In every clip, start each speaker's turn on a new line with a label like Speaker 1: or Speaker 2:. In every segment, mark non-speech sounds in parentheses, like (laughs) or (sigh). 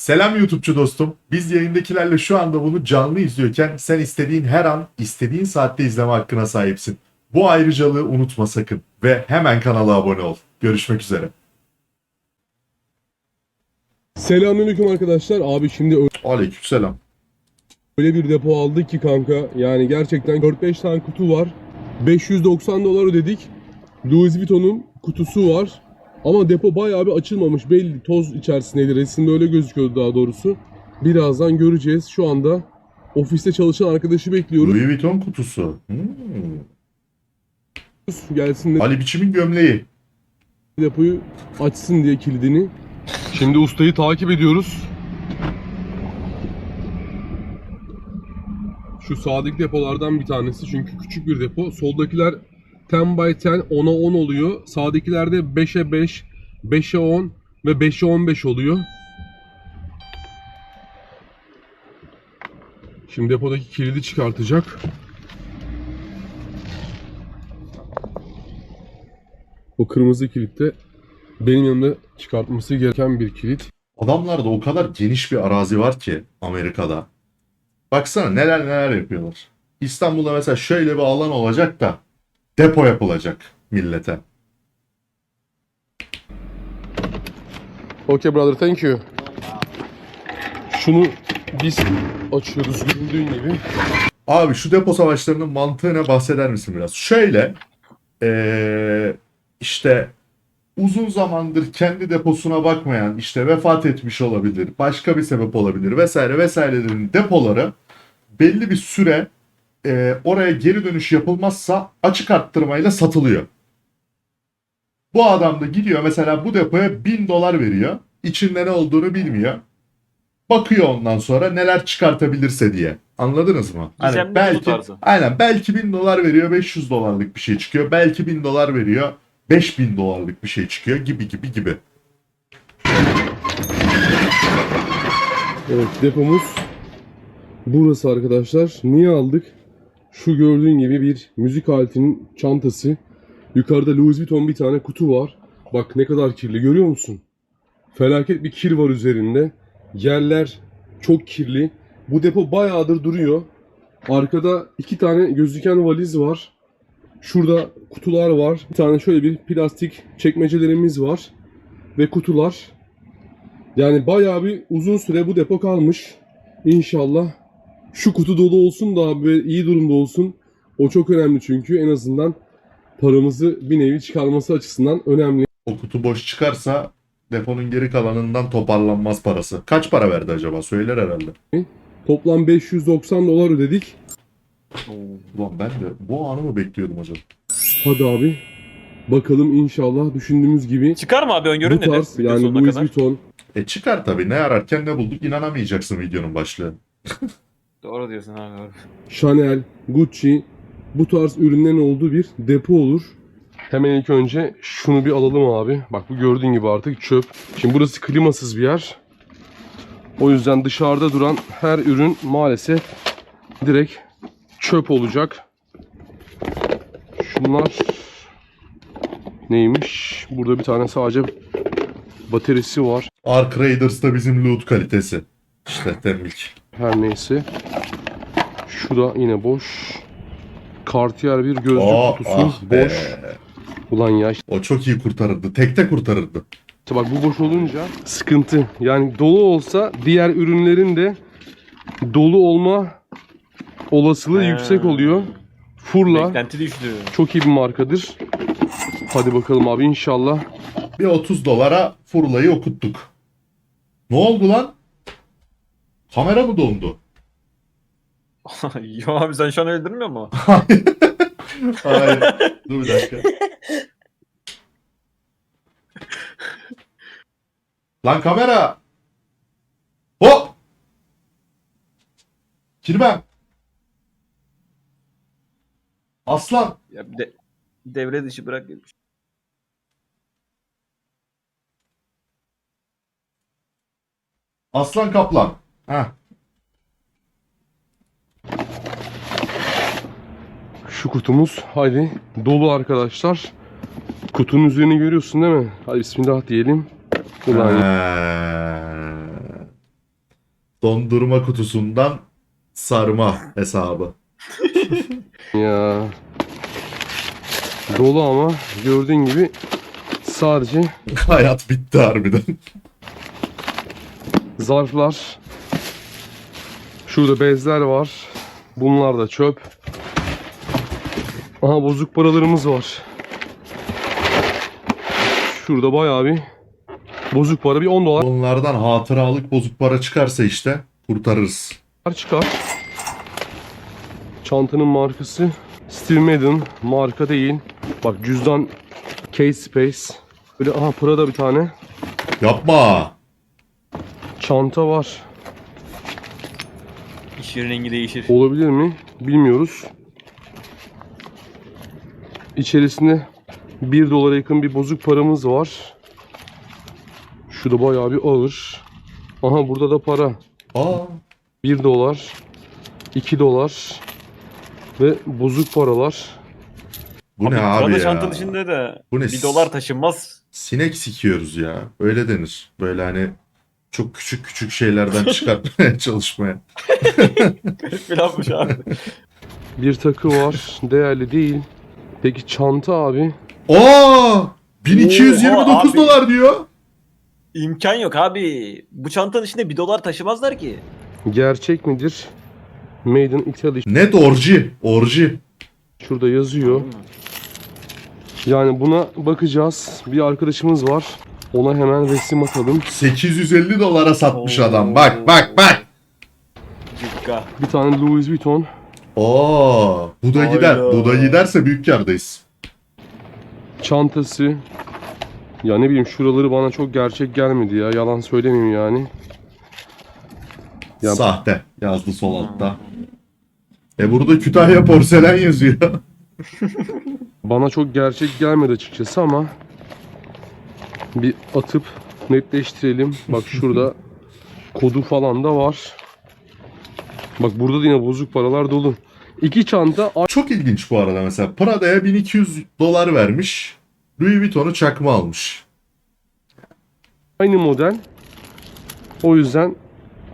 Speaker 1: Selam YouTube'cu dostum. Biz yayındakilerle şu anda bunu canlı izliyorken sen istediğin her an, istediğin saatte izleme hakkına sahipsin. Bu ayrıcalığı unutma sakın ve hemen kanala abone ol. Görüşmek üzere.
Speaker 2: Selamünaleyküm arkadaşlar. Abi şimdi
Speaker 1: Aleykümselam.
Speaker 2: öyle bir depo aldık ki kanka. Yani gerçekten 4-5 tane kutu var. 590 dolar ödedik. Louis Vuitton'un kutusu var. Ama depo bayağı bir açılmamış. Belli toz içerisindeydi. Resimde öyle gözüküyordu daha doğrusu. Birazdan göreceğiz. Şu anda ofiste çalışan arkadaşı bekliyoruz.
Speaker 1: Louis Vuitton kutusu. Hmm.
Speaker 2: Gelsin de
Speaker 1: Ali biçimin gömleği.
Speaker 2: depoyu açsın diye kilidini. Şimdi ustayı takip ediyoruz. Şu sağdaki depolardan bir tanesi çünkü küçük bir depo. Soldakiler 10 by 10, 10'a 10 oluyor. Sağdakilerde 5'e 5, 5'e 10 ve 5'e 15 oluyor. Şimdi depodaki kilidi çıkartacak. O kırmızı kilitte benim yanımda çıkartması gereken bir kilit.
Speaker 1: Adamlarda o kadar geniş bir arazi var ki Amerika'da. Baksana neler neler yapıyorlar. İstanbul'da mesela şöyle bir alan olacak da depo yapılacak millete.
Speaker 2: Okay brother thank you. Şunu biz açıyoruz göründüğün gibi.
Speaker 1: Abi şu depo savaşlarının mantığına bahseder misin biraz? Şöyle eee, işte uzun zamandır kendi deposuna bakmayan işte vefat etmiş olabilir, başka bir sebep olabilir vesaire vesairelerin depoları belli bir süre eee, oraya geri dönüş yapılmazsa açık arttırmayla satılıyor. Bu adam da gidiyor mesela bu depoya 1000 dolar veriyor. İçinde ne olduğunu bilmiyor. Bakıyor ondan sonra neler çıkartabilirse diye. Anladınız mı? Hani
Speaker 3: Gizemli
Speaker 1: belki
Speaker 3: tarzı.
Speaker 1: aynen belki 1000 dolar veriyor 500 dolarlık bir şey çıkıyor. Belki 1000 dolar veriyor 5000 dolarlık bir şey çıkıyor gibi gibi gibi.
Speaker 2: Evet depomuz burası arkadaşlar. Niye aldık? Şu gördüğün gibi bir müzik aletinin çantası. Yukarıda Louis Vuitton bir tane kutu var. Bak ne kadar kirli görüyor musun? Felaket bir kir var üzerinde. Yerler çok kirli. Bu depo bayağıdır duruyor. Arkada iki tane gözüken valiz var. Şurada kutular var. Bir tane şöyle bir plastik çekmecelerimiz var. Ve kutular. Yani bayağı bir uzun süre bu depo kalmış. İnşallah şu kutu dolu olsun da abi iyi durumda olsun. O çok önemli çünkü en azından paramızı bir nevi çıkarması açısından önemli.
Speaker 1: O kutu boş çıkarsa deponun geri kalanından toparlanmaz parası. Kaç para verdi acaba? Söyler herhalde.
Speaker 2: Toplam 590 dolar ödedik.
Speaker 1: Ulan ben de bu anı mı bekliyordum acaba?
Speaker 2: Hadi abi. Bakalım inşallah düşündüğümüz gibi
Speaker 3: Çıkar mı abi öngörün
Speaker 2: bu
Speaker 3: nedir?
Speaker 2: tarz
Speaker 3: Video
Speaker 2: yani Louis. Vuitton
Speaker 1: E çıkar tabii. Ne ararken ne bulduk inanamayacaksın videonun başlığı. (laughs)
Speaker 3: Doğru diyorsun abi. Doğru.
Speaker 2: Chanel, Gucci bu tarz ürünlerin olduğu bir depo olur. Hemen ilk önce şunu bir alalım abi. Bak bu gördüğün gibi artık çöp. Şimdi burası klimasız bir yer. O yüzden dışarıda duran her ürün maalesef direkt çöp olacak. Şunlar neymiş? Burada bir tane sadece bataryası var.
Speaker 1: Ark Raiders'ta bizim loot kalitesi. İşte tembik.
Speaker 2: Her neyse. Şu da yine boş. Cartier bir gözlük
Speaker 1: Aa,
Speaker 2: kutusu
Speaker 1: ah be.
Speaker 2: boş. Ulan ya işte
Speaker 1: O çok iyi kurtarırdı. Tekte kurtarırdı.
Speaker 2: bak bu boş olunca sıkıntı. Yani dolu olsa diğer ürünlerin de dolu olma olasılığı
Speaker 3: He.
Speaker 2: yüksek oluyor. Furla
Speaker 3: Beklenti düştü.
Speaker 2: çok iyi bir markadır. Hadi bakalım abi inşallah.
Speaker 1: Bir 30 dolara Furla'yı okuttuk. Ne oldu lan? Kamera mı dondu? (laughs)
Speaker 3: Yo abi sen şu an öldürmüyor mu? (laughs)
Speaker 1: Hayır. Dur bir dakika. Lan kamera! Hop! Kirmem! Aslan!
Speaker 3: Ya bir de devre dışı bırak demiş.
Speaker 1: Aslan kaplan. Heh.
Speaker 2: Şu kutumuz hadi dolu arkadaşlar. Kutunun üzerini görüyorsun değil mi? Hadi bismillah diyelim. Ulan
Speaker 1: Ee, Dondurma kutusundan sarma hesabı. (laughs)
Speaker 2: Ya. Dolu ama gördüğün gibi sadece
Speaker 1: Hayat bitti harbiden.
Speaker 2: zarflar. Şurada bezler var. Bunlar da çöp. Aha bozuk paralarımız var. Şurada bayağı bir bozuk para bir 10 dolar
Speaker 1: Bunlardan hatıralık bozuk para çıkarsa işte kurtarırız.
Speaker 2: çıkar. Çantanın markası Steve Madden marka değil. Bak cüzdan Case Space. Böyle aha Prada bir tane.
Speaker 1: Yapma.
Speaker 2: Çanta var.
Speaker 3: İşin rengi değişir.
Speaker 2: Olabilir mi? Bilmiyoruz. İçerisinde 1 dolara yakın bir bozuk paramız var. Şu da bayağı bir ağır. Aha burada da para.
Speaker 1: Aa,
Speaker 2: 1 dolar, 2 dolar ve bozuk paralar.
Speaker 1: bu ne abi ya?
Speaker 3: çanta dışında da
Speaker 1: Bu ne?
Speaker 3: bir dolar taşınmaz.
Speaker 1: Sinek sikiyoruz ya. Öyle denir. Böyle hani çok küçük küçük şeylerden (laughs) çıkartmaya çalışmaya. (laughs)
Speaker 3: Filanmış abi.
Speaker 2: Bir takı var. Değerli değil. Peki çanta abi.
Speaker 1: Aa! 1229
Speaker 3: Oha abi.
Speaker 1: dolar diyor.
Speaker 3: İmkan yok abi. Bu çantanın içinde bir dolar taşımazlar ki.
Speaker 2: Gerçek midir? Made in Italy.
Speaker 1: Net orji. Orji.
Speaker 2: Şurada yazıyor. Yani buna bakacağız. Bir arkadaşımız var. Ona hemen resim atalım.
Speaker 1: 850 dolara satmış
Speaker 3: Oo.
Speaker 1: adam. Bak bak bak.
Speaker 3: Cukka.
Speaker 2: Bir tane Louis Vuitton.
Speaker 1: Aa, bu da
Speaker 3: Hayda.
Speaker 1: gider. Bu da giderse büyük kardayız.
Speaker 2: Çantası. Ya ne bileyim şuraları bana çok gerçek gelmedi ya. Yalan söylemeyeyim yani. Ya-
Speaker 1: Sahte yazdı sol altta. E burada Kütahya porselen yazıyor. (laughs)
Speaker 2: Bana çok gerçek gelmedi açıkçası ama bir atıp netleştirelim. Bak şurada (laughs) kodu falan da var. Bak burada da yine bozuk paralar dolu. İki çanta
Speaker 1: Çok ilginç bu arada mesela. Prada'ya 1200 dolar vermiş. Louis Vuitton'u çakma almış.
Speaker 2: aynı model. O yüzden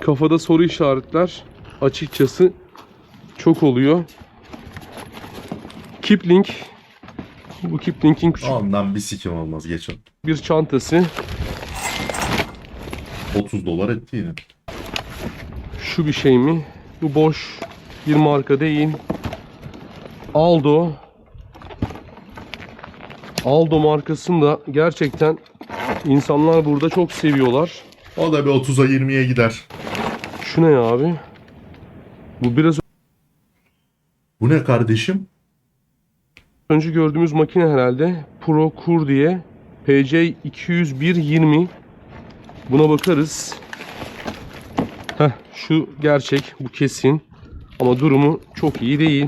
Speaker 2: kafada soru işaretler açıkçası çok oluyor. Kipling bu Kipling'in küçük
Speaker 1: Ondan bir sikim olmaz geç onu.
Speaker 2: Bir çantası.
Speaker 1: 30 dolar etti yine.
Speaker 2: Şu bir şey mi? Bu boş bir marka değil. Aldo. Aldo markasını da gerçekten insanlar burada çok seviyorlar.
Speaker 1: O da bir 30'a 20'ye gider.
Speaker 2: Şu ne ya abi? Bu biraz
Speaker 1: Bu ne kardeşim?
Speaker 2: önce gördüğümüz makine herhalde. Pro Kur diye. PC 20120. Buna bakarız. Heh, şu gerçek, bu kesin. Ama durumu çok iyi değil.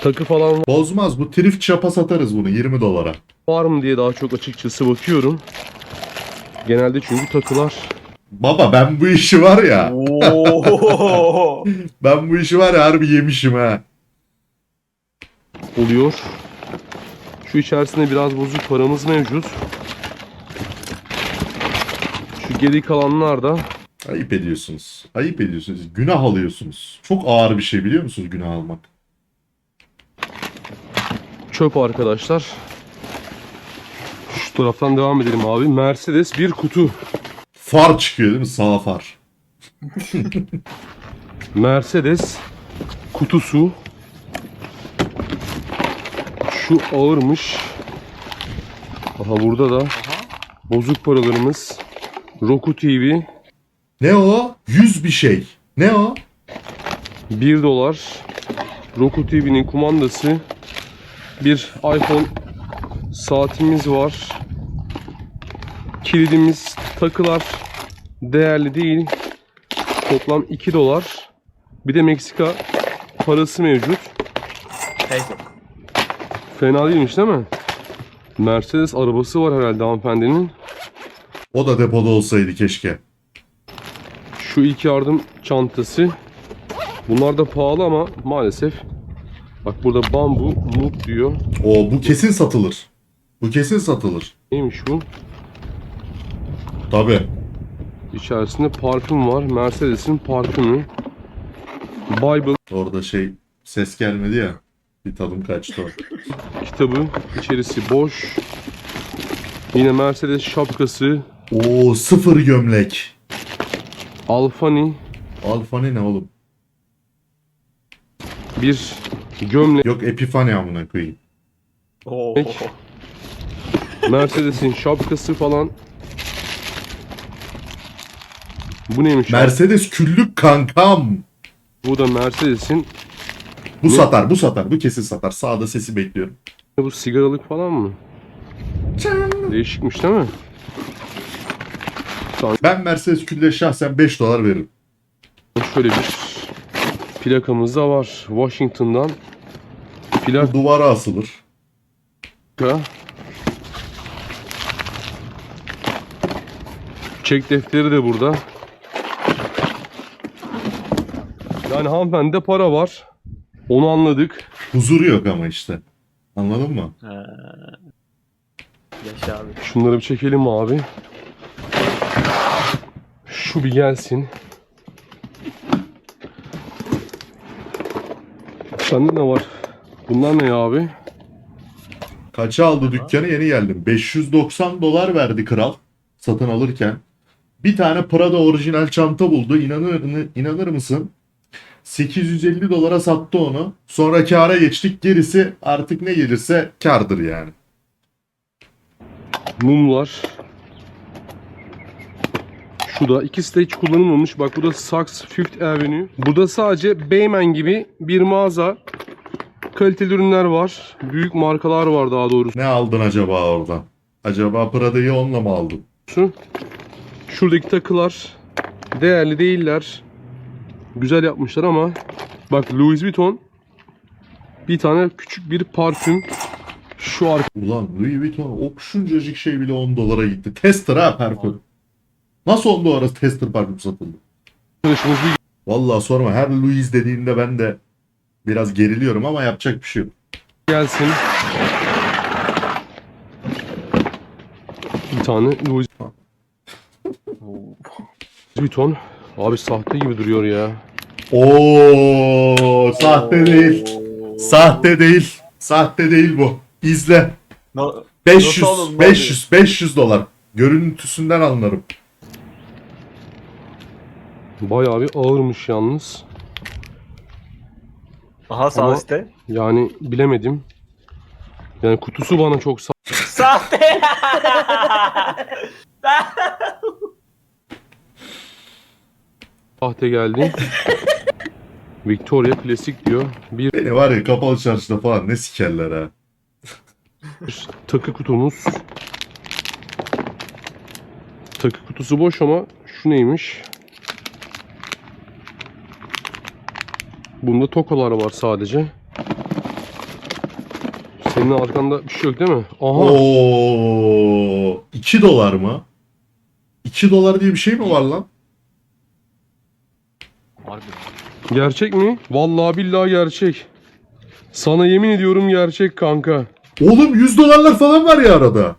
Speaker 2: Takı falan
Speaker 1: Bozmaz bu thrift shop'a satarız bunu 20 dolara.
Speaker 2: var mı diye daha çok açıkçası bakıyorum. Genelde çünkü takılar
Speaker 1: Baba ben bu işi var ya.
Speaker 3: Oo. (laughs)
Speaker 1: Ben bu işi var ya harbi yemişim ha.
Speaker 2: oluyor. Şu içerisinde biraz bozuk paramız mevcut. Şu geri kalanlar da
Speaker 1: Ayıp ediyorsunuz. Ayıp ediyorsunuz. Günah alıyorsunuz. Çok ağır bir şey biliyor musunuz günah almak?
Speaker 2: çöp arkadaşlar. Şu taraftan devam edelim abi. Mercedes bir kutu.
Speaker 1: Far çıkıyor değil mi? Sağ far.
Speaker 2: Mercedes kutusu. Şu ağırmış. Aha burada da bozuk paralarımız. Roku TV
Speaker 1: Ne o? 100 bir şey. Ne o?
Speaker 2: 1 dolar. Roku TV'nin kumandası. Bir iPhone saatimiz var. Kilidimiz, takılar değerli değil. Toplam 2 dolar. Bir de Meksika parası mevcut.
Speaker 3: Neyse.
Speaker 2: Fena değilmiş değil mi? Mercedes arabası var herhalde hanımefendinin.
Speaker 1: O da depoda olsaydı keşke.
Speaker 2: Şu ilk yardım çantası. Bunlar da pahalı ama maalesef. Bak burada bambu mut diyor.
Speaker 1: O bu kesin satılır. Bu kesin satılır.
Speaker 2: Neymiş bu?
Speaker 1: Tabi.
Speaker 2: içerisinde parfüm var. Mercedes'in parfümü. Bible
Speaker 1: Orada şey ses gelmedi ya. Bir tadım kaçtı o.
Speaker 2: kitabı. içerisi boş. Yine Mercedes şapkası.
Speaker 1: Oo sıfır gömlek.
Speaker 2: Alfani
Speaker 1: Alfani ne oğlum?
Speaker 2: bir gömlek.
Speaker 1: Yok Epifani amına koyayım.
Speaker 3: Oo.
Speaker 2: Peki. Mercedes'in şapkası falan. Bu neymiş? abi?
Speaker 1: Mercedes küllük kankam.
Speaker 2: Bu da Mercedes'in.
Speaker 1: Bu
Speaker 2: Ne?
Speaker 1: satar, bu satar. Bu kesin satar. Sağda sesi bekliyorum.
Speaker 2: Bu sigaralık falan mı? Değişikmiş değil mi?
Speaker 1: Ben Mercedes külle şahsen 5 dolar veririm.
Speaker 2: Şöyle bir plakamız da var. Washington'dan
Speaker 1: Bu duvara asılır.
Speaker 2: plaka. Çek defteri de burada. Yani hanımefendide para var. Onu anladık.
Speaker 1: Huzuru yok ama işte. Anladın mı?
Speaker 3: Ha. Yaşa abi.
Speaker 2: Şunları bir çekelim abi. Şu bir gelsin. Sende ne var? Bunlar ne ya abi?
Speaker 1: Kaça aldı dükkanı yeni geldim. 590 dolar verdi kral satın alırken. Bir tane Prada orijinal çanta buldu. İnanır, inanır mısın? 850 dolara sattı onu. Sonra kâra geçtik. Gerisi artık ne gelirse kârdır yani.
Speaker 2: Mumlar. Şu da ikisi de hiç kullanılmamış. Bak bu da Saks Fifth Avenue. Burada sadece Beymen gibi bir mağaza. Kaliteli ürünler var. Büyük markalar var daha doğrusu.
Speaker 1: Ne aldın acaba oradan? Acaba Prada'yı onunla mı aldın?
Speaker 2: Şuradaki takılar değerli değiller. Güzel yapmışlar ama bak Louis Vuitton bir tane küçük bir parfüm. Şu
Speaker 1: Ulan Louis Vuitton o şuncacık şey bile 10 dolara gitti. Tester ha parfüm. Nasıl 10 dolara tester parfüm satıldı?
Speaker 2: arkadaşımız bir
Speaker 1: Vallahi sorma her Louis dediğinde ben de biraz geriliyorum ama yapacak bir şey yok.
Speaker 2: gelsin. Bir tane Louis Vuitton. Abi sahte gibi duruyor ya.
Speaker 1: Oo, sahte değil. Sahte değil. Sahte değil bu. İzle.
Speaker 3: Na-
Speaker 1: 500
Speaker 3: Nasıl alındı
Speaker 1: 500 500 dolar. Görüntüsünden anlarım.
Speaker 2: Bayağı bir ağırmış yalnız.
Speaker 3: Aha sağ
Speaker 2: Ama-
Speaker 3: üstte.
Speaker 2: Yani bilemedim. Yani kutusu bana çok sa-
Speaker 3: Sahte. (laughs) (laughs)
Speaker 2: sahte geldi. (laughs) Victoria Klasik diyor. Bir
Speaker 1: Beni var ya kapalı çarşıda falan ne sikerler ha.
Speaker 2: takı kutumuz. Takı kutusu boş ama şu neymiş? Bunda tokalar var sadece. Senin arkanda bir şey yok değil mi? Aha.
Speaker 1: Oo, 2 dolar mı? 2 dolar diye bir şey mi var lan?
Speaker 3: Harbi.
Speaker 2: Gerçek mi? Vallahi billahi gerçek. Sana yemin ediyorum gerçek kanka.
Speaker 1: Oğlum 100 dolarlar falan var ya arada.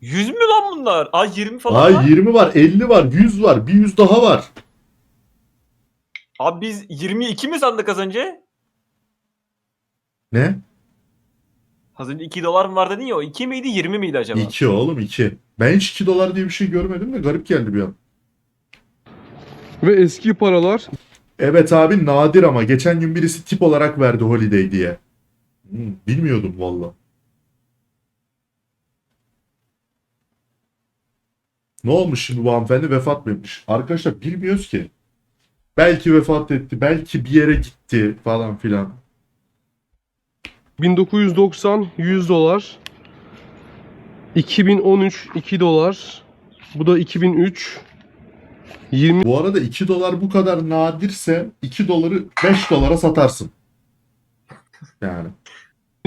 Speaker 3: 100 mü lan bunlar? Aa 20 falan
Speaker 1: Ay
Speaker 3: var.
Speaker 1: 20 var, 50 var, 100 var, bir 100 daha var.
Speaker 3: Abi biz 22 mi sandık az önce?
Speaker 1: Ne?
Speaker 3: Az önce 2 dolar mı var dedin ya o 2 miydi 20 miydi acaba?
Speaker 1: 2 oğlum 2. Ben hiç 2 dolar diye bir şey görmedim de garip geldi bir an.
Speaker 2: Ve eski paralar
Speaker 1: Evet abi nadir ama geçen gün birisi tip olarak verdi holiday diye. Hmm, bilmiyordum valla. Ne olmuş şimdi bu hanımefendi vefat mı etmiş? Arkadaşlar bilmiyoruz ki. Belki vefat etti, belki bir yere gitti falan filan.
Speaker 2: 1990 100 dolar. 2013 2 dolar. Bu da 2003 20
Speaker 1: Bu arada 2 dolar bu kadar nadirse 2 doları 5 dolara satarsın. Yani.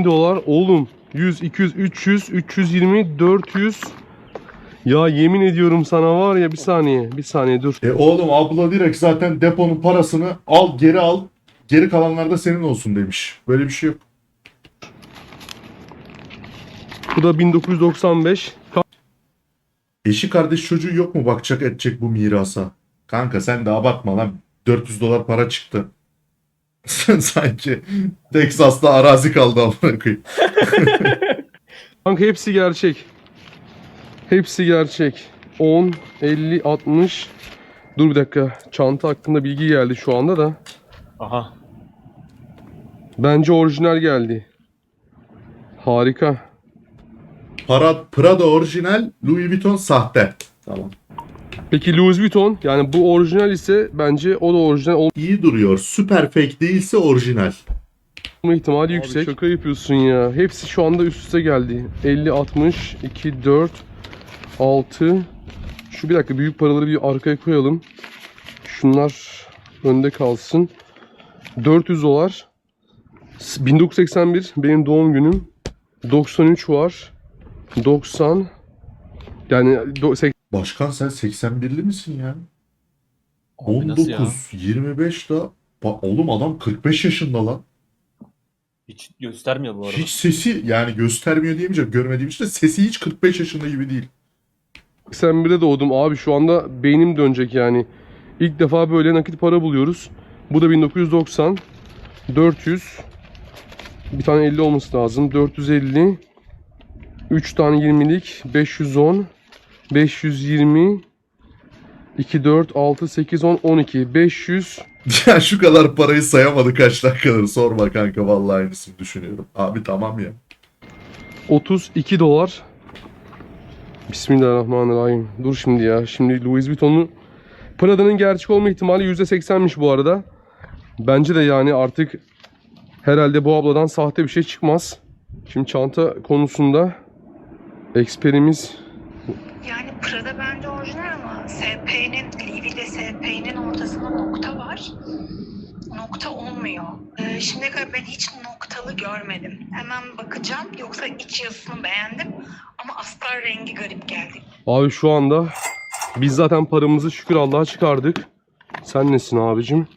Speaker 2: dolar oğlum 100 200 300 320 400 ya yemin ediyorum sana var ya bir saniye bir saniye dur.
Speaker 1: E oğlum abla direkt zaten deponun parasını al geri al. Geri kalanlar da senin olsun demiş. Böyle bir şey yok.
Speaker 2: Bu da 1995
Speaker 1: Eşi kardeş çocuğu yok mu bakacak edecek bu mirasa? Kanka sen de abartma lan. 400 dolar para çıktı. (laughs) Sen sanki Texas'ta arazi kaldı amına koyayım. (laughs)
Speaker 2: Kanka hepsi gerçek. Hepsi gerçek. 10, 50, 60. Dur bir dakika. Çanta hakkında bilgi geldi şu anda da.
Speaker 3: Aha.
Speaker 2: Bence orijinal geldi. Harika.
Speaker 1: Para, Prada orijinal, Louis Vuitton sahte. Tamam.
Speaker 2: Peki Louis Vuitton yani bu orijinal ise bence o da orijinal
Speaker 1: İyi duruyor. Süper fake değilse orijinal.
Speaker 2: olma ihtimali yüksek. Şaka yapıyorsun ya. Hepsi şu anda üst üste geldi. 50, 60, 2, 4, 6. Şu bir dakika büyük paraları bir arkaya koyalım. Şunlar önde kalsın. 400 dolar. 1981 benim doğum günüm. 93 var. 90 yani do- sek-
Speaker 1: Başkan sen 81'li misin ya?
Speaker 3: Abi nasıl ya?
Speaker 1: 19, 25 da Ba- oğlum adam 45 yaşında lan.
Speaker 3: Hiç göstermiyor bu arada.
Speaker 1: Hiç sesi yani göstermiyor diyemeyeceğim. Görmediğim için de sesi hiç 45 yaşında gibi değil.
Speaker 2: 81'de doğdum abi şu anda beynim dönecek yani. İlk defa böyle nakit para buluyoruz. Bu da 1990. 400. Bir tane 50 olması lazım. 450. 3 tane 20'lik. 510. 520. 2, 4, 6, 8, 10, 12. 500.
Speaker 1: Ya şu kadar parayı sayamadı kaç dakikadır sorma kanka vallahi aynısını düşünüyorum. Abi tamam ya.
Speaker 2: 32 dolar. Bismillahirrahmanirrahim. Dur şimdi ya. Şimdi Louis Vuitton'un Prada'nın gerçek olma ihtimali %80'miş bu arada. Bence de yani artık herhalde bu abladan sahte bir şey çıkmaz. Şimdi çanta konusunda eksperimiz
Speaker 4: Yani Prada bence orijinal ama SP'nin, Livi'de SP'nin ortasında nokta var. Nokta olmuyor. Ee, şimdiye kadar ben hiç noktalı görmedim. Hemen bakacağım. Yoksa iç yazısını beğendim. Ama astar rengi garip geldi.
Speaker 2: Abi şu anda biz zaten paramızı şükür Allah'a çıkardık. Sen nesin abicim?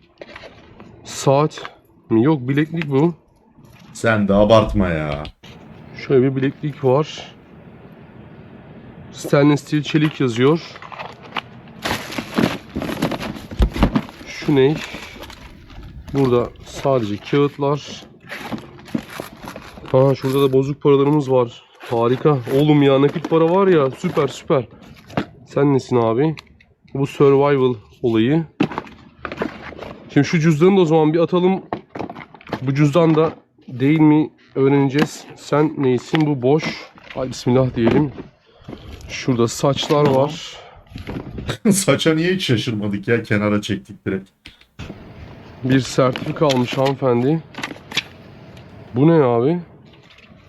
Speaker 2: Saat mi? Yok bileklik bu.
Speaker 1: Sen de abartma ya.
Speaker 2: Şöyle bir bileklik var. Stainless steel çelik yazıyor. Şu ne? Burada sadece kağıtlar. Ha şurada da bozuk paralarımız var. Harika. Oğlum ya nakit para var ya süper süper. Sen nesin abi? Bu survival olayı. Şimdi şu cüzdanı da o zaman bir atalım. Bu cüzdan da değil mi öğreneceğiz. Sen neysin? Bu boş. Ay bismillah diyelim. Şurada saçlar var. (laughs)
Speaker 1: Saça niye hiç şaşırmadık ya kenara çektik direkt.
Speaker 2: Bir sertifika almış hanımefendi. Bu ne abi?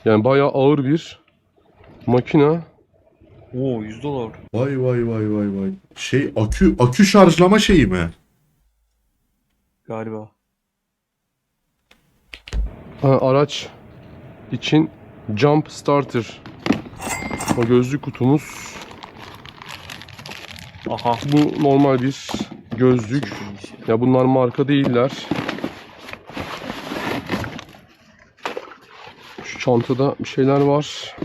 Speaker 2: Yani bayağı ağır bir makina.
Speaker 3: Oo 100 dolar.
Speaker 1: Vay vay vay vay vay. Şey akü akü şarjlama şeyi mi?
Speaker 3: Galiba.
Speaker 2: Ha, araç için jump starter. O gözlük kutumuz.
Speaker 3: Aha.
Speaker 2: Bu normal bir gözlük. Ya bunlar marka değiller. Şu çantada bir şeyler var.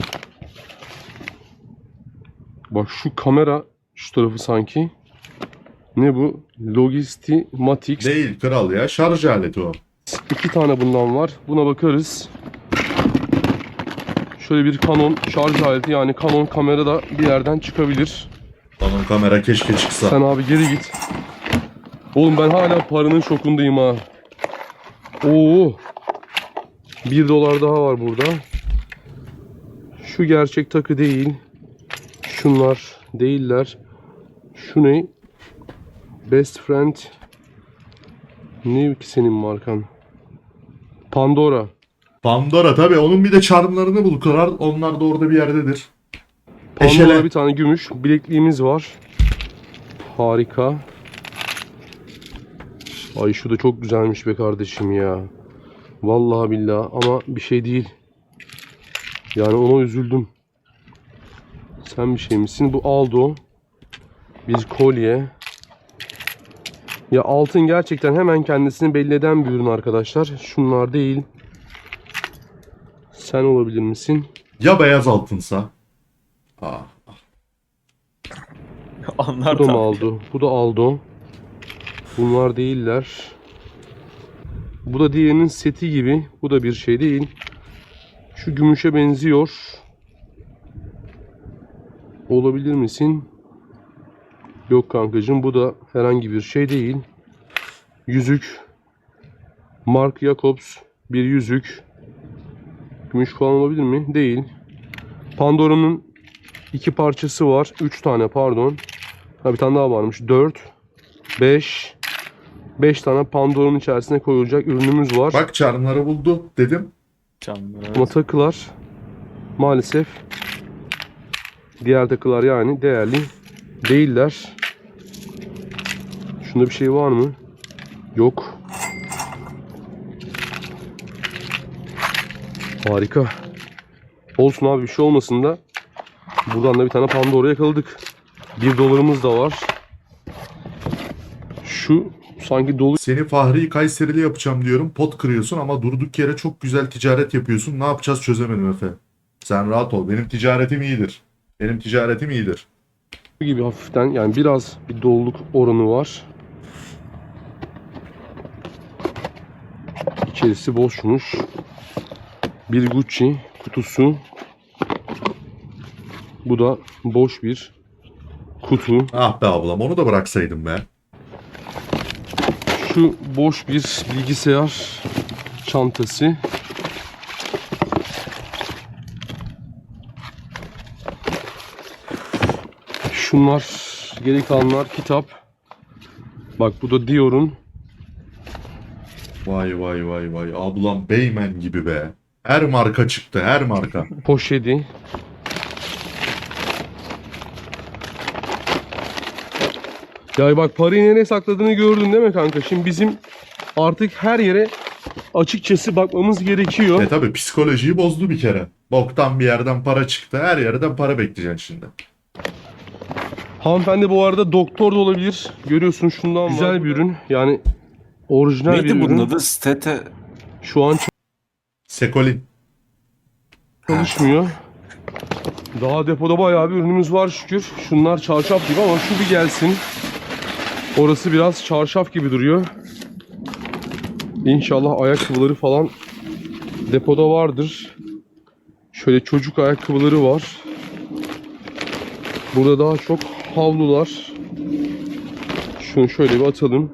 Speaker 2: Bak şu kamera şu tarafı sanki. Ne bu? Logistimatics.
Speaker 1: Değil kral ya şarj aleti o.
Speaker 2: İki tane bundan var. Buna bakarız. Şöyle bir Canon şarj aleti yani Canon kamera da bir yerden çıkabilir.
Speaker 1: Onun kamera keşke çıksa.
Speaker 2: Sen abi geri git. Oğlum ben hala paranın şokundayım ha. Oo. 1 dolar daha var burada. Şu gerçek takı değil. Şunlar değiller. Şu ne? Best friend. Ne ki senin markan? Pandora.
Speaker 1: Pandora tabii onun bir de charmlarını bulurlar. Onlar da orada bir yerdedir.
Speaker 2: Pandora bir tane gümüş bilekliğimiz var. Harika. Ay şu da çok güzelmiş be kardeşim ya. Vallahi billahi ama bir şey değil. Yani ona üzüldüm. Sen bir şey misin? Bu Aldo. Bir kolye. Ya altın gerçekten hemen kendisini belli eden bir ürün arkadaşlar. Şunlar değil. Sen olabilir misin?
Speaker 1: Ya beyaz altınsa? Aa. (laughs)
Speaker 3: Onlar
Speaker 2: Bu da mı Aldo? Bu da Aldo. Bunlar değiller. Bu da diğerinin seti gibi. Bu da bir şey değil. Şu gümüşe benziyor. Olabilir misin? Yok kankacığım bu da herhangi bir şey değil. Yüzük. Mark Jacobs bir yüzük. Gümüş falan olabilir mi? Değil. Pandora'nın iki parçası var. Üç tane pardon. Ha bir tane daha varmış. 4 5 5 tane Pandora'nın içerisine koyulacak ürünümüz var.
Speaker 1: Bak charmları buldu dedim.
Speaker 3: Canlı.
Speaker 2: Ama takılar maalesef diğer takılar yani değerli değiller. Şunda bir şey var mı? Yok. Harika. Olsun abi bir şey olmasın da buradan da bir tane Pandora yakaladık. Bir dolarımız da var. Şu sanki dolu
Speaker 1: Seni Fahri Kayserili yapacağım diyorum. Pot kırıyorsun ama durduk yere çok güzel ticaret yapıyorsun. Ne yapacağız çözemedim Efe. Sen rahat ol. Benim ticaretim iyidir. Benim ticaretim iyidir.
Speaker 2: gibi hafiften yani biraz bir doluluk oranı var. İçerisi boşmuş. Bir Gucci kutusu. Bu da boş bir kutu.
Speaker 1: Ah be ablam onu da bıraksaydım be.
Speaker 2: Şu boş bir bilgisayar çantası. Şunlar geri kalanlar kitap. Bak bu da Dior'un
Speaker 1: Vay vay vay vay. Ablam Beymen gibi be. Her marka çıktı her marka. (laughs)
Speaker 2: poşeti. Ya bak parayı nereye sakladığını gördün değil mi kanka? Şimdi bizim artık her yere açıkçası bakmamız gerekiyor.
Speaker 1: e tabi psikolojiyi bozdu bir kere. Boktan bir yerden para çıktı. Her yerden para bekleyeceksin şimdi.
Speaker 2: Hanımefendi bu arada doktor da olabilir. Görüyorsun şundan Güzel bir ürün. Yani orijinal bir
Speaker 5: Neydi bunun
Speaker 2: ürün.
Speaker 5: adı? Stete.
Speaker 2: Şu an
Speaker 1: Sekolin.
Speaker 2: çalışmıyor. Daha depoda bayağı bir ürünümüz var şükür. Şunlar çarşaf gibi ama şu bir gelsin. Orası biraz çarşaf gibi duruyor. İnşallah ayakkabıları falan depoda vardır. Şöyle çocuk ayakkabıları var. Burada daha çok havlular. Şunu şöyle bir atalım.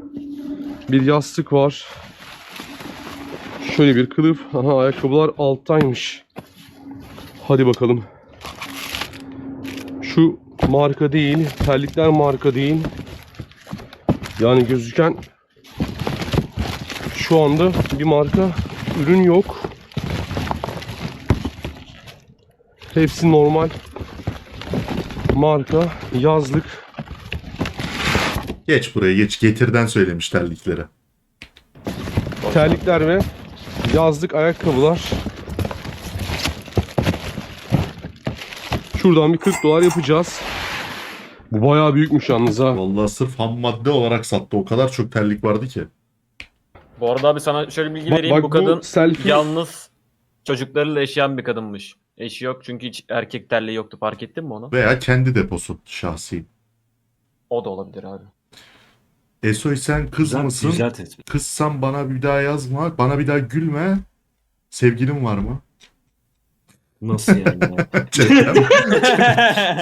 Speaker 2: Bir yastık var. Şöyle bir kılıf. Aha ayakkabılar alttaymış. Hadi bakalım. Şu marka değil. Terlikler marka değil. Yani gözüken şu anda bir marka ürün yok. Hepsi normal marka yazlık.
Speaker 1: Geç buraya geç. Getirden söylemiş terlikleri.
Speaker 2: Terlikler ve yazlık ayakkabılar. Şuradan bir 40 dolar yapacağız. Bu bayağı büyükmüş yalnız ha.
Speaker 1: Vallahi sırf ham madde olarak sattı. O kadar çok terlik vardı ki.
Speaker 3: Bu arada abi sana şöyle bilgi
Speaker 2: Bak-
Speaker 3: vereyim.
Speaker 2: bak
Speaker 3: bu kadın
Speaker 2: selfie
Speaker 3: yalnız çocuklarıyla yaşayan bir kadınmış. Eşi yok çünkü hiç erkek terliği yoktu. Fark ettin mi onu?
Speaker 1: Veya kendi deposu şahsi.
Speaker 3: O da olabilir abi.
Speaker 1: Esoy sen kız
Speaker 5: Güzel,
Speaker 1: mısın?
Speaker 5: güzel tespit.
Speaker 1: Kızsan bana bir daha yazma. Bana bir daha gülme. Sevgilin var mı?
Speaker 5: Nasıl yani? (laughs)
Speaker 1: Chatten,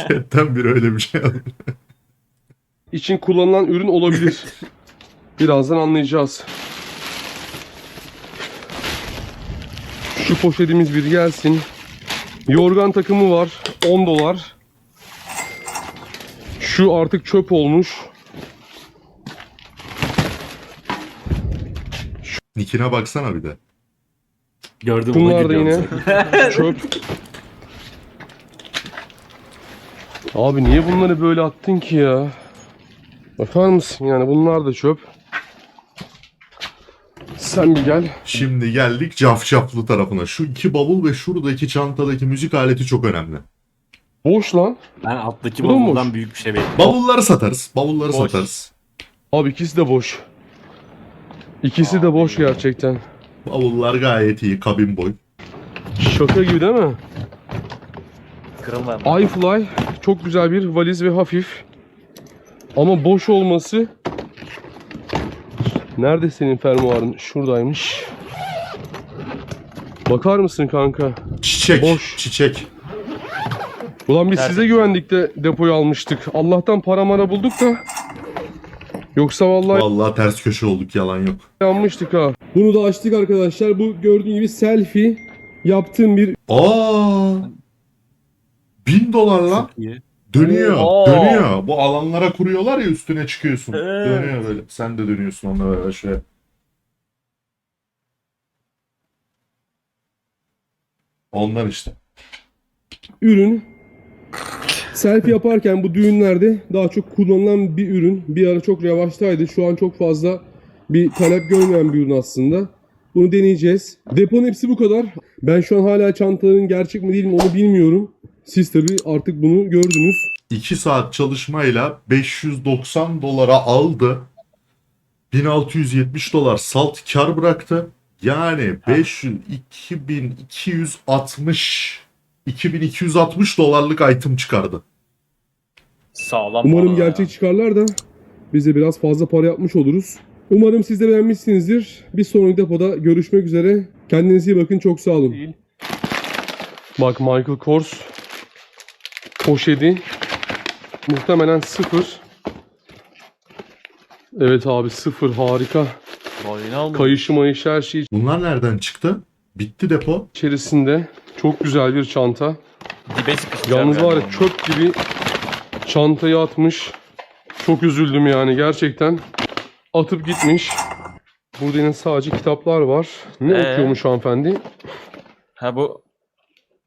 Speaker 1: chatten (laughs) biri öyle bir şey yazmış.
Speaker 2: için kullanılan ürün olabilir. Birazdan anlayacağız. Şu poşetimiz bir gelsin. Yorgan takımı var. 10 dolar. Şu artık çöp olmuş.
Speaker 1: Nickine baksana bir de.
Speaker 5: Gördüm
Speaker 2: Bunlar da yine (laughs) çöp. Abi niye bunları böyle attın ki ya? Bakar mısın yani bunlar da çöp. Sen bir gel.
Speaker 1: Şimdi geldik cafcaflı tarafına. Şu iki bavul ve şuradaki çantadaki müzik aleti çok önemli.
Speaker 2: Boş lan.
Speaker 5: Ben alttaki
Speaker 2: Bu da mı
Speaker 5: bavuldan
Speaker 2: boş?
Speaker 5: büyük bir şey bekliyorum.
Speaker 1: Bavulları satarız. Bavulları
Speaker 2: Boş.
Speaker 1: satarız.
Speaker 2: Abi ikisi de boş. İkisi de boş gerçekten.
Speaker 1: Bavullar gayet iyi. Kabin boy.
Speaker 2: Şaka gibi değil mi?
Speaker 3: Kırılma.
Speaker 2: iFly çok güzel bir valiz ve hafif. Ama boş olması Nerede senin fermuarın? Şuradaymış. Bakar mısın kanka?
Speaker 1: Çiçek.
Speaker 2: Boş.
Speaker 1: Çiçek.
Speaker 2: Ulan biz
Speaker 3: Nerede?
Speaker 2: size güvendik de depoyu almıştık. Allah'tan para mara bulduk da. Yoksa vallahi
Speaker 1: Vallahi ters köşe olduk yalan yok.
Speaker 2: yanmıştık ha. Bunu da açtık arkadaşlar. Bu gördüğün gibi selfie yaptığım bir
Speaker 1: Aa! Bin dolar lan.
Speaker 5: Çok iyi.
Speaker 1: Dönüyor.
Speaker 3: Oo.
Speaker 1: Dönüyor. Bu alanlara kuruyorlar ya üstüne çıkıyorsun.
Speaker 3: Evet.
Speaker 1: Dönüyor böyle. Sen de dönüyorsun onunla beraber şöyle. Onlar işte.
Speaker 2: ürün. Selfie yaparken bu düğünlerde daha çok kullanılan bir ürün. Bir ara çok revaçtaydı. Şu an çok fazla bir talep görmeyen bir ürün aslında. Bunu deneyeceğiz. Deponun hepsi bu kadar. Ben şu an hala çantaların gerçek mi değil mi onu bilmiyorum. Siz tabi artık bunu gördünüz.
Speaker 1: 2 saat çalışmayla 590 dolara aldı. 1670 dolar salt kar bıraktı. Yani 500 2260 2260 dolarlık item çıkardı.
Speaker 3: Sağlam.
Speaker 2: Umarım
Speaker 3: bana ya.
Speaker 2: gerçek çıkarlar da biz de biraz fazla para yapmış oluruz. Umarım siz de beğenmişsinizdir. Bir sonraki depoda görüşmek üzere. Kendinize iyi bakın. Çok sağ olun.
Speaker 3: Değil.
Speaker 2: Bak Michael Kors poşeti muhtemelen sıfır. Evet abi sıfır harika.
Speaker 3: Boyunu aldım.
Speaker 2: Kayışı mayışı her şey
Speaker 1: Bunlar nereden çıktı? Bitti depo.
Speaker 2: içerisinde. Çok güzel bir çanta.
Speaker 3: Dibe sıkıştı.
Speaker 2: Yalnız var ya çöp gibi çantayı atmış. Çok üzüldüm yani gerçekten. Atıp gitmiş. Burada yine sadece kitaplar var. Ne
Speaker 3: Ee?
Speaker 2: okuyormuş hanımefendi?
Speaker 3: Ha bu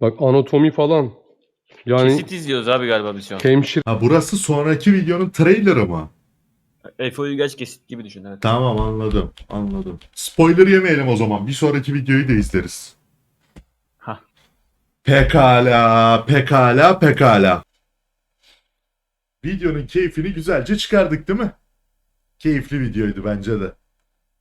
Speaker 2: Bak anatomi falan. Yani
Speaker 3: kesit izliyoruz abi galiba biz şu an.
Speaker 2: hemşire
Speaker 1: Ha burası sonraki videonun trailerı mı?
Speaker 3: Efe Uygaç kesit gibi düşün evet.
Speaker 1: Tamam anladım. Anladım. Spoiler yemeyelim o zaman. Bir sonraki videoyu da izleriz. Pekala, pekala, pekala. Videonun keyfini güzelce çıkardık değil mi? Keyifli videoydu bence de.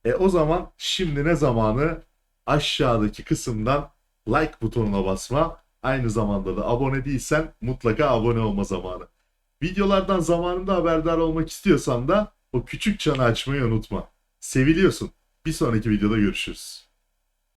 Speaker 1: E o zaman şimdi ne zamanı? Aşağıdaki kısımdan like butonuna basma. Aynı zamanda da abone değilsen mutlaka abone olma zamanı. Videolardan zamanında haberdar olmak istiyorsan da o küçük çanı açmayı unutma. Seviliyorsun. Bir sonraki videoda görüşürüz.